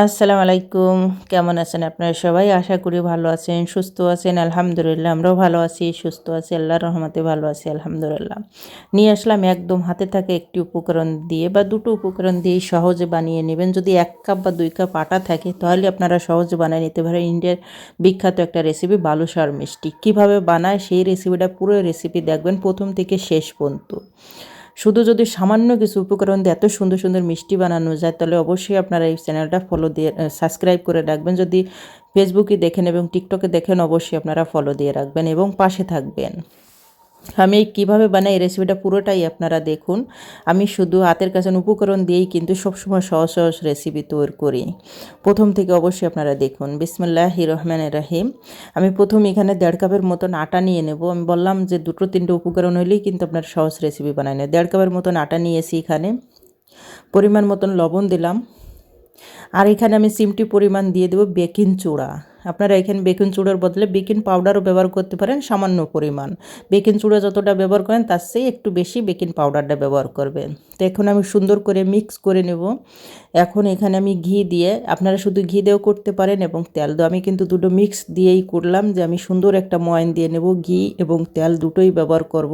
আসসালামু আলাইকুম কেমন আছেন আপনারা সবাই? আশা করি ভালো আছেন, সুস্থ আছেন, আলহামদুলিল্লাহ আমরাও ভালো আছি, সুস্থ আছি, আল্লাহর রহমতে ভালো আছি, আলহামদুলিল্লাহ। নিয়ে আসলাম একদম হাতে থাকে একটি উপকরণ দিয়ে বা দুটো উপকরণ দিয়ে সহজে বানিয়ে নেবেন। যদি এক কাপ বা দুই কাপ আটা থাকে, তাহলে আপনারা সহজে বানিয়ে নিতে পারেন। ইন্ডিয়ার বিখ্যাত একটা রেসিপি বালুশার মিষ্টি। কীভাবে বানায়, সেই রেসিপিটা পুরো রেসিপি দেখবেন প্রথম থেকে শেষ পর্যন্ত। শুধু যদি সামান্য কিছু উপকরণ দিয়ে এত সুন্দর সুন্দর মিষ্টি বানানো যায়, তাহলে অবশ্যই আপনারা এই চ্যানেলটা ফলো দিয়ে সাবস্ক্রাইব করে রাখবেন। যদি ফেসবুকে দেখেন এবং টিকটকে দেখেন, অবশ্যই আপনারা ফলো দিয়ে রাখবেন এবং পাশে থাকবেন। আমি কীভাবে বানাই রেসিপিটা পুরোটাই আপনারা দেখুন। আমি শুধু হাতের কাছে উপকরণ দিয়েই কিন্তু সবসময় সহজ সহজ রেসিপি তৈরি করি। প্রথম থেকে অবশ্যই আপনারা দেখুন। বিসমুল্লাহ রহমান রাহিম আমি প্রথম এখানে দেড় কাপের মতন আটা নিয়ে নেব। আমি বললাম যে দুটো তিনটে উপকরণ হলেই কিন্তু আপনার সহজ রেসিপি বানাই নেয় দেড় কাপের মতন আটা নিয়েছি এখানে। পরিমাণ মতন লবণ দিলাম। আর এখানে আমি সিমটি পরিমাণ দিয়ে দেবো বেকিং চূড়া আপনারা এখানে বেকিং চুড়ার বদলে বেকিং পাউডারও ব্যবহার করতে পারেন, সামান্য পরিমাণ। বেকিং চুড়া যতটা ব্যবহার করেন, তার চেয়ে একটু বেশি বেকিং পাউডারটা ব্যবহার করবেন। তো এখন আমি সুন্দর করে মিক্স করে নেব। এখন এখানে আমি ঘি দিয়ে, আপনারা শুধু ঘি দিয়েও করতে পারেন এবং তেল দিয়েও। আমি কিন্তু দুটো মিক্স দিয়েই করলাম যে আমি সুন্দর একটা ময়ন দিয়ে নেব ঘি এবং তেল দুটোই ব্যবহার করব।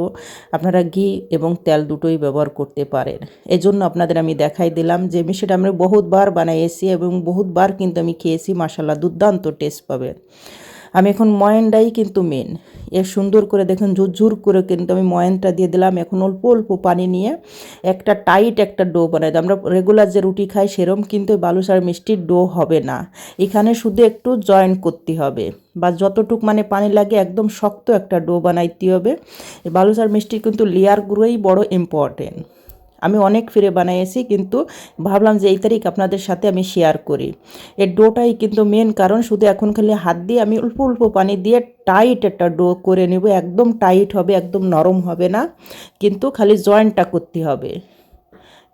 আপনারা ঘি এবং তেল দুটোই ব্যবহার করতে পারেন। এজন্য আপনাদের আমি দেখাই দিলাম যে মিষ্টিটা আমরা বহুতবার বানাইয়েছি এবং বহুতবার কিন্তু আমি খেয়েছি মাসাল্লাহ দুর্দান্ত টেস্ট। পাবেন আমি এখন ময়নটাই কিন্তু মেন এ সুন্দর করে দেখুন, ঝুরঝুর করে কিন্তু আমি ময়নটা দিয়ে দিলাম। এখন অল্প অল্প পানি নিয়ে একটা টাইট একটা ডো বানাই আমরা রেগুলার যে রুটি খাই, সেরম কিন্তু বালুসার মিষ্টির ডো হবে না। এখানে শুধু একটু জয়েন করতে হবে। বা যতটুক মানে পানি লাগে, একদম শক্ত একটা ডো বানাইতে হবে। বালুসার মিষ্টির কিন্তু লেয়ারগুলোই বড় ইম্পর্টেন্ট আমি অনেক ফিরে বানাইছি কিন্তু ভাবলাম যে এই তারিখ আপনাদের সাথে আমি শেয়ার করি। এর ডোটাই কিন্তু মেন কারণ, শুধু এখন খালি হাত দিয়ে আমি অল্প অল্প পানি দিয়ে টাইট একটা ডো করে নেব। একদম টাইট হবে, একদম নরম হবে না, কিন্তু খালি জয়েন্টটা করতে হবে।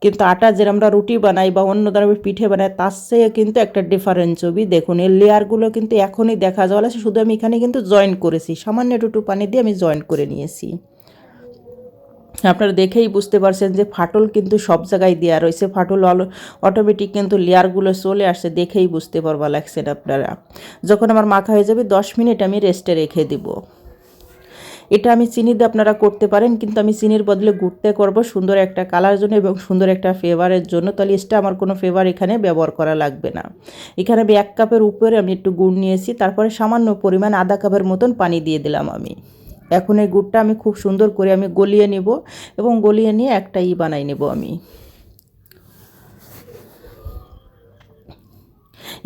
কিন্তু আটা যে আমরা রুটি বানাই বা অন্য ধরনের পিঠে বানাই, তার চেয়ে কিন্তু একটা ডিফারেন্স ছবি। দেখুন এই লেয়ারগুলো কিন্তু এখনই দেখা যাওয়া শুধু আমি এখানে কিন্তু জয়েন করেছি। সামান্য একটু পানি দিয়ে আমি জয়েন করে নিয়েছি। আপনারা দেখেই বুঝতে পারছেন যে ফাটল কিন্তু সব জায়গায় দেওয়া রয়েছে। ফাটল অটোমেটিক কিন্তু লেয়ারগুলো চলে আসছে, দেখেই বুঝতে পারবা লাগছেন আপনারা। যখন আমার মাখা হয়ে যাবে, দশ মিনিট আমি রেস্টে রেখে দিব। এটা আমি চিনি দিয়ে আপনারা করতে পারেন, কিন্তু আমি চিনির বদলে গুড়তে করব সুন্দর একটা কালার জন্য এবং সুন্দর একটা ফ্লেভারের জন্য। তাহলে এসটা আমার কোনো ফ্লেভার এখানে ব্যবহার করা লাগবে না। এখানে আমি এক কাপের উপরে আমি একটু গুড় নিয়েছি, তারপরে সামান্য পরিমাণ আধা কাপের মতন পানি দিয়ে দিলাম আমি। এখন এই গুড়টা আমি খুব সুন্দর করে আমি গলিয়ে নেব এবং গলিয়ে নিয়ে একটা ই বানাই নেব আমি।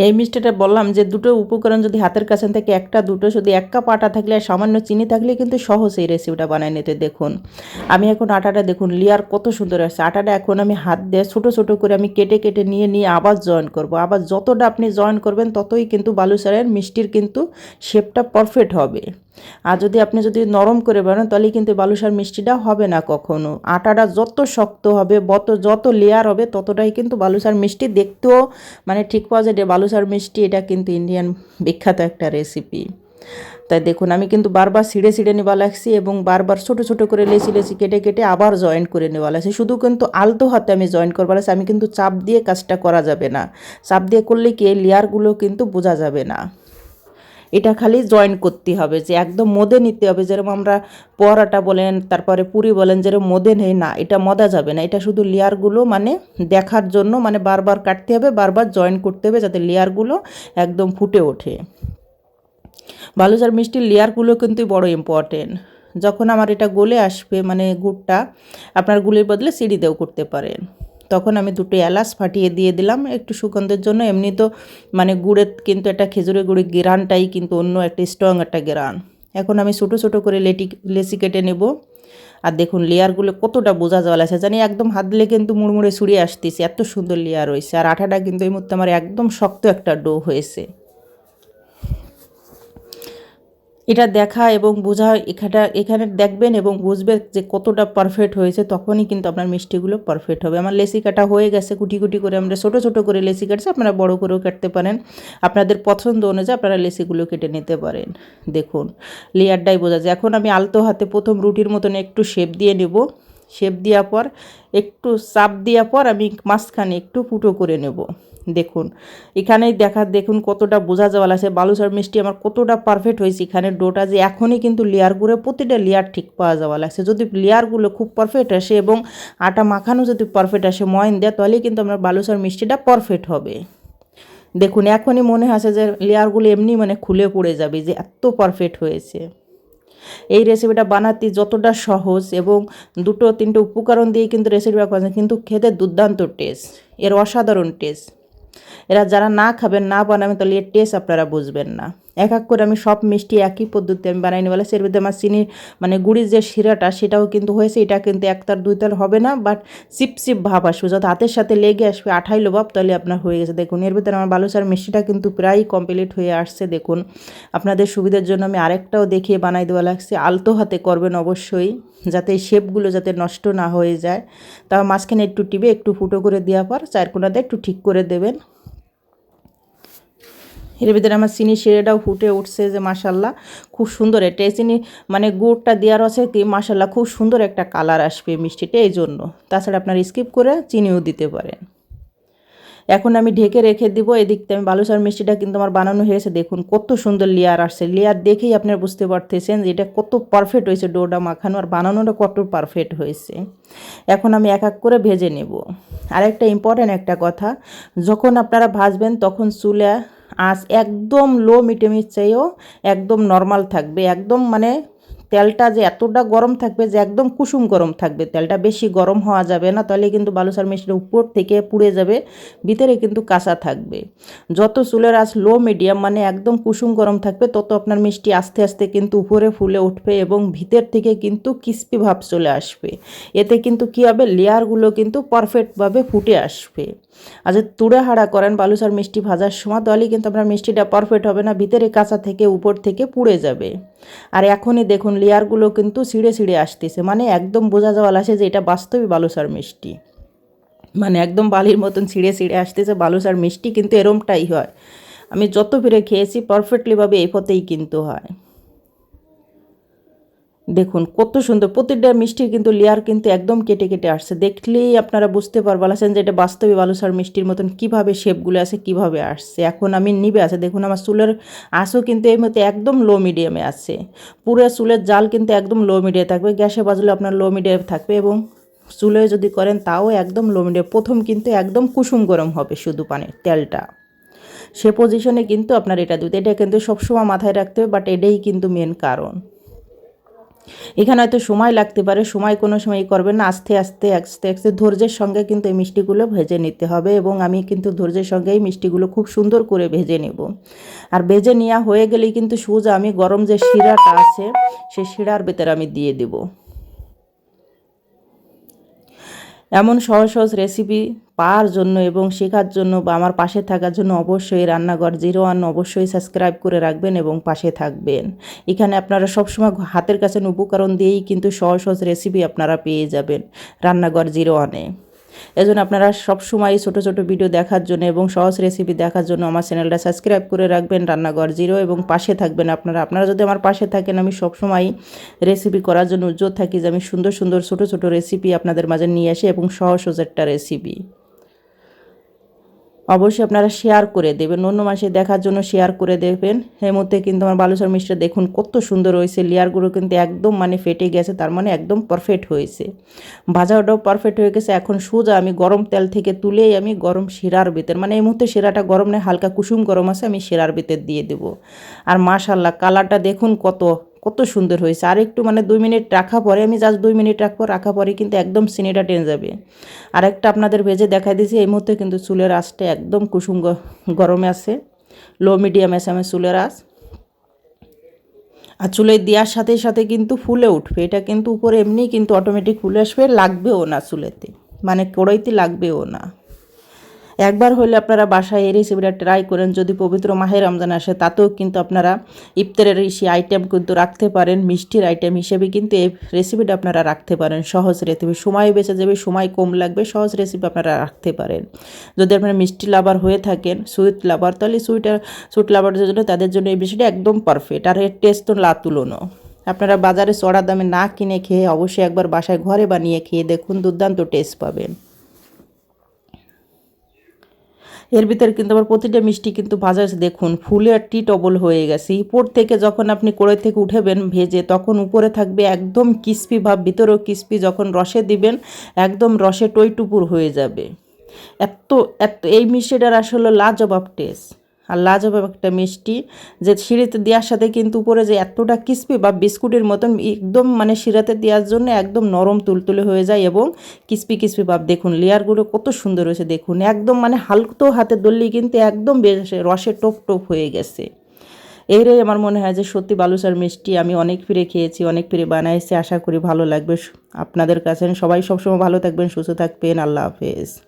এই মিষ্টিটা বললাম যে দুটো উপকরণ যদি হাতের কাছে থেকে, একটা, দুটো যদি এক কাপ আটা থাকলে আর সামান্য চিনি থাকলে কিন্তু সহজ এই রেসিপিটা বানাই নিতে দেখুন। আমি এখন আটাটা দেখুন লেয়ার কত সুন্দর আছে আটাটা এখন আমি হাত দিয়ে ছোটো ছোটো করে আমি কেটে কেটে নিয়ে নিয়ে আবার জয়েন করব। আবার যতটা আপনি জয়েন করবেন, ততই কিন্তু বালুসারের মিষ্টির কিন্তু শেপটা পারফেক্ট হবে। আর যদি আপনি যদি নরম করে বানান, তাহলে কিন্তু বালুসার মিষ্টিটা হবে না কখনো। আটাটা যত শক্ত হবে, বত, যত লেয়ার হবে, ততটাই কিন্তু বালুসার মিষ্টি দেখতেও মানে ঠিক পাওয়া যায় যে বালুসার মিষ্টি এটা কিন্তু ইন্ডিয়ান বিখ্যাত একটা রেসিপি তাই দেখুন, আমি কিন্তু বারবার ছিঁড়ে ছিঁড়ে নেওয়া লাগছি এবং বারবার ছোটো ছোটো করে লেচি লেচি কেটে কেটে আবার জয়েন করে নেওয়া লাগছে। শুধু কিন্তু আলতো হাতে আমি জয়েন করবার লাগছি আমি কিন্তু চাপ দিয়ে কাজটা করা যাবে না। চাপ দিয়ে করলে কি এই লেয়ারগুলো কিন্তু বোঝা যাবে না। এটা খালি জয়েন করতে হবে, যে একদম মদে নিতে হবে। যেরকম আমরা পরাটা বলেন, তারপরে পুরি বলেন, যেরকম মদে নেই, না, এটা মদা যাবে না। এটা শুধু লেয়ারগুলো মানে দেখার জন্য মানে বারবার কাটতে হবে, বারবার জয়েন করতে হবে যাতে লেয়ারগুলো একদম ফুটে ওঠে। বালুচার মিষ্টির লেয়ারগুলো কিন্তু বড় ইম্পর্টেন্ট যখন আমার এটা গলে আসবে মানে গুড়টা, আপনার গুলির বদলে সিঁড়ি দিয়েও করতে পারেন। তখন আমি দুটো এলাচ ফাটিয়ে দিয়ে দিলাম একটু সুগন্ধের জন্য। এমনি তো মানে গুড়ের কিন্তু একটা খেজুরের গুড়ের গেরানটাই কিন্তু অন্য একটা স্ট্রং একটা গেরান। এখন আমি ছোটো ছোটো করে লেটি লেসি কেটে নেব। আর দেখুন লেয়ারগুলো কতটা বোঝা জল আছে জানি একদম হাত দিলে কিন্তু মুড়মুড়ে ছুড়িয়ে আসতেছে, এত সুন্দর লেয়ার হয়েছে। আর আঠাটা কিন্তু এই মুহূর্তে আমার একদম শক্ত একটা ডো হয়েছে। এটা দেখা এবং বোঝা এখানটা, এখানে দেখবেন এবং বুঝবেন যে কতটা পারফেক্ট হয়েছে, তখনই কিন্তু আপনার মিষ্টিগুলো পারফেক্ট হবে। আমার লেসি কাটা হয়ে গেছে, কুটি কুটি করে আমরা ছোটো ছোটো করে লেসি কাটছি, আপনারা বড় করেও কাটতে পারেন। আপনাদের পছন্দ অনুযায়ী আপনারা লেসিগুলো কেটে নিতে পারেন। দেখুন, লেয়ারটাই বোঝা যায়। এখন আমি আলতো হাতে প্রথম রুটির মতন একটু শেপ দিয়ে নেব। শেপ দেওয়ার পর, একটু চাপ দেওয়ার পর আমি মাঝখানে একটু ফুটো করে নেব। দেখুন। এখানেই দেখা, দেখুন কতটা বোঝা যাওয়া লাগছে। বালুসার মিষ্টি আমার কতটা পারফেক্ট হয়েছে এখানে ডোটা যে এখনই কিন্তু লেয়ারগুলো প্রতিটা লেয়ার ঠিক পাওয়া যাওয়া লাগছে। যদি লেয়ারগুলো খুব পারফেক্ট আসে এবং আটা মাখানো যদি পারফেক্ট আসে, ময়ন দেয়, তাহলে কিন্তু আমার বালুসার মিষ্টিটা পারফেক্ট হবে। দেখুন, এখনই মনে আছে যে লেয়ারগুলো এমনি মানে খুলে পড়ে যাবে, যে এত পারফেক্ট হয়েছে। এই রেসিপিটা বানাতে যতটা সহজ এবং দুটো, তিনটে উপকরণ দিয়ে কিন্তু রেসিপিটা করেন কিন্তু খেতে দুর্দান্ত টেস্ট এর অসাধারণ টেস্ট এরা যারা না খাবেন, না বানাবেন তাহলে এর টেস্ট আপনারা বুঝবেন না। এক এক করে আমি সব মিষ্টি একই পদ্ধতি আমি বানাই নিয়ে এর মধ্যে আমার চিনি মানে গুড়ির যে শিরাটা, সেটাও কিন্তু হয়েছে। এটা কিন্তু একতার দুই তার হবে না বাট চিপ চিপ ভাব আসবে। যত হাতের সাথে লেগে আসবে আঠাইলো ভাব তাহলে আপনার হয়ে গেছে। দেখুন, এর ভিতরে আমার বালুচার মিষ্টিটা কিন্তু প্রায় কমপ্লিট হয়ে আসছে, দেখুন। আপনাদের সুবিধার জন্য আমি আরেকটাও দেখিয়ে বানাই দেওয়া লাগছে। আলতো হাতে করবেন অবশ্যই, যাতে শেপগুলো যাতে নষ্ট না হয়ে যায়। তাও মাঝখানে একটু টিপে একটু ফুটো করে দেওয়ার পর চারকোনাতে একটু ঠিক করে দেবেন। এর ভিতরে আমার চিনি শিরেটাও ফুটে উঠছে যে মাসাল্লাহ খুব সুন্দর। এটা চিনি মানে গুড়টা দেওয়ার আছে কি মাসাল্লাহ খুব সুন্দর একটা কালার আসবে মিষ্টিটা, এই জন্য। তাছাড়া আপনার স্কিপ করে চিনিও দিতে পারেন। এখন আমি ঢেকে রেখে দিব এদিকতে আমি বালুসার মিষ্টিটা কিন্তু আমার বানানো হয়েছে। দেখুন কত সুন্দর লেয়ার আসছে। লেয়ার দেখেই আপনারা বুঝতে পারতেছেন যে এটা কত পারফেক্ট হয়েছে ডোটা মাখানো, আর বানানোটা কত পারফেক্ট হয়েছে। এখন আমি এক এক করে ভেজে নেব। আরেকটা ইম্পর্ট্যান্ট একটা কথা, যখন আপনারা ভাজবেন তখন চুলা আঁচ একদম লো মিডিয়ামের চেয়েও একদম নর্মাল থাকবে। একদম মানে তেলটা যে এতটা গরম থাকবে যে একদম কুসুম গরম থাকবে। তেলটা বেশি গরম হওয়া যাবে না, তাহলে কিন্তু বালুসার মিষ্টিটা উপর থেকে পুড়ে যাবে, ভিতরে কিন্তু কাঁচা থাকবে। যত চুলের আঁচ লো মিডিয়াম মানে একদম কুসুম গরম থাকবে, তত আপনার মিষ্টি আস্তে আস্তে কিন্তু উপরে ফুলে উঠবে এবং ভিতর থেকে কিন্তু কিস্পি ভাব চলে আসবে। এতে কিন্তু কী হবে? লেয়ারগুলো কিন্তু পারফেক্টভাবে ফুটে আসবে। আর যদি তুড়ে হাড়া করেন বালুসার মিষ্টি ভাজার সময়। তাহলে কিন্তু আপনার মিষ্টিটা পারফেক্ট হবে না, ভিতরে কাঁচা থেকে উপর থেকে পুড়ে যাবে। আর এখনই দেখুন, লেয়ারগুলো কিন্তু ছিঁড়ে ছিঁড়ে আসতেছে। মানে একদম বোঝা যাওয়া আসে যে এটা বাস্তবই বালুসার মিষ্টি। মানে একদম বালির মতন ছিঁড়ে ছিঁড়ে আসতেছে বালুসার মিষ্টি, কিন্তু এরমটাই হয়। আমি যত ফিরে খেয়েছি পারফেক্টলিভাবে এই পথেই কিন্তু হয়। দেখুন, কত সুন্দর, প্রতিটা মিষ্টির কিন্তু লেয়ার কিন্তু একদম কেটে কেটে আসছে। দেখলেই আপনারা বুঝতে পারব পারবেন যে এটা বাস্তবে বালুসার মিষ্টির মতন কীভাবে শেপগুলো আছে, কীভাবে আসছে। এখন আমি নিবে আছে, দেখুন আমার চুলের আঁচও কিন্তু এই মধ্যে একদম লো মিডিয়ামে আছে। পুরো চুলের জাল কিন্তু একদম লো মিডিয়ামে থাকবে, গ্যাসে বাজলে আপনার লো মিডিয়ামে থাকবে এবং চুলে যদি করেন তাও একদম লো মিডিয়াম প্রথম কিন্তু একদম কুসুম গরম হবে শুধু পানির তেলটা। সে পজিশনে কিন্তু আপনার এটা দুধ এটা কিন্তু সবসময় মাথায় রাখতে হবে বাট এটাই কিন্তু মেন কারণ। এখানে হয়তো সময় লাগতে পারে, সময় কোনো সময় করবেন না। আস্তে আস্তে আস্তে আস্তে ধৈর্যের সঙ্গে কিন্তু এই মিষ্টিগুলো ভেজে নিতে হবে এবং আমি কিন্তু ধৈর্যের সঙ্গে এই মিষ্টিগুলো খুব সুন্দর করে ভেজে নেব। আর ভেজে নেওয়া হয়ে গেলেই কিন্তু সোজা আমি গরম যে শিরাটা আছে সেই শিরার ভেতরে আমি দিয়ে দেবো। এমন সহজ সহজ রেসিপি পাওয়ার জন্য এবং শেখার জন্য বা আমার পাশে থাকার জন্য অবশ্যই রান্নাঘর জিরো ওয়ান অবশ্যই সাবস্ক্রাইব করে রাখবেন এবং পাশে থাকবেন। এখানে আপনারা সবসময় হাতের কাছে উপকরণ দিয়েই কিন্তু সহজ সহজ রেসিপি আপনারা পেয়ে যাবেন রান্নাঘর জিরো ওয়ানে। এজন্য আপনারা সবসময় ছোটো ছোটো ভিডিও দেখার জন্য এবং সহজ রেসিপি দেখার জন্য আমার চ্যানেলটা সাবস্ক্রাইব করে রাখবেন রান্নাঘর জিরো এবং পাশে থাকবেন আপনারা। আপনারা যদি আমার পাশে থাকেন, আমি সবসময় রেসিপি করার জন্য উজ্জ্বল থাকি যে আমি সুন্দর সুন্দর ছোটো ছোটো রেসিপি আপনাদের মাঝে নিয়ে আসি এবং সহজ সহজ একটা রেসিপি অবশ্যই আপনারা শেয়ার করে দেবেন। অন্য মাসে দেখার জন্য শেয়ার করে দেবেন। এর মধ্যে কিন্তু আমার বালুচর মিষ্টি দেখুন, কত সুন্দর হয়েছে। লেয়ারগুলো কিন্তু একদম মানে ফেটে গেছে, তার মানে একদম পারফেক্ট হয়েছে। ভাজাটাও পারফেক্ট হয়ে গেছে। এখন সোজা আমি গরম তেল থেকে তুলেই আমি গরম শিরার ভিতর মানে এই মুহূর্তে শিরাটা গরম নেই হালকা কুসুম গরম আছে, আমি শিরার ভিতর দিয়ে দেবো। আর মাশাল্লাহ কালারটা দেখুন কত কত সুন্দর হয়েছে। আর একটু মানে দুই মিনিট রাখা পরে, আমি জাস্ট দুই মিনিট রাখব রাখা পরে কিন্তু একদম সিনেটা টেনে যাবে। আর একটা আপনাদের ভেজে দেখা দিয়েছি এই মুহূর্তে কিন্তু চুলের আঁচটা একদম কুসুম গরমে আছে। লো মিডিয়াম আছে আমার চুলের আঁচ। আর চুলে দেওয়ার সাথে সাথে কিন্তু ফুলে উঠবে। এটা কিন্তু উপরে এমনি কিন্তু অটোমেটিক ফুলে আসবে, লাগবেও না চুলেতে। মানে কড়াইতে লাগবেও না। একবার হলে আপনারা বাসায় এই রেসিপিটা ট্রাই করেন। যদি পবিত্র মাহের রমজান আসে, তাতেও কিন্তু আপনারা ইফতারের ইসি আইটেম কিন্তু রাখতে পারেন, মিষ্টির আইটেম হিসেবে কিন্তু এই রেসিপিটা আপনারা রাখতে পারেন। সহজ রেসিপি সময় বেঁচে যাবে, সময় কম লাগবে, সহজ রেসিপি আপনারা রাখতে পারেন। যদি আপনারা মিষ্টি লাভার হয়ে থাকেন সুইট লাভার তাহলে সুইটার সুইট লাভারদের জন্য তাদের জন্য এই বিষয়টা একদম পারফেক্ট আর এর টেস্ট তো লা তুলনো আপনারা বাজারে চড়া দামে না কিনে খেয়ে অবশ্যই একবার বাসায় ঘরে বানিয়ে খেয়ে দেখুন, দুর্দান্ত টেস্ট পাবেন। এর ভিতরে কিন্তু আবার প্রতিটা মিষ্টি কিন্তু ভাজা দেখুন, ফুলে আর টি টবল হয়ে গেছে। উপর থেকে যখন আপনি কড়াই থেকে উঠেবেন ভেজে, তখন উপরে থাকবে একদম কিস্পি ভাব, ভিতরেও কিস্পি যখন রসে দিবেন, একদম রসে টইটুপুর হয়ে যাবে। এত এত এই মিষ্টিটার আসলে লাজবাব টেস্ট আর লাজবাব একটা মিষ্টি যে সিঁড়িতে দেওয়ার সাথে কিন্তু উপরে যে এতটা ক্রিস্পি বা বিস্কুটের মতন একদম মানে শিরাতে দেওয়ার জন্য একদম নরম তুলতুলে হয়ে যায় এবং ক্রিস্পি ক্রিস্পি ভাব। দেখুন, লেয়ারগুলো কত সুন্দর হয়েছে, দেখুন। একদম মানে হালকতো হাতে দললেই কিন্তু একদম বেশ রসে টোপ টোপ হয়ে গেছে। এইটাই আমার মনে হয় যে সত্যি বালুসার মিষ্টি আমি অনেক ফিরে খেয়েছি, অনেক ফিরে বানাইছি। আশা করি ভালো লাগবে। আপনাদের কাছে সবাই সবসময় ভালো থাকবেন, সুস্থ থাকবেন। আল্লাহ হাফেজ।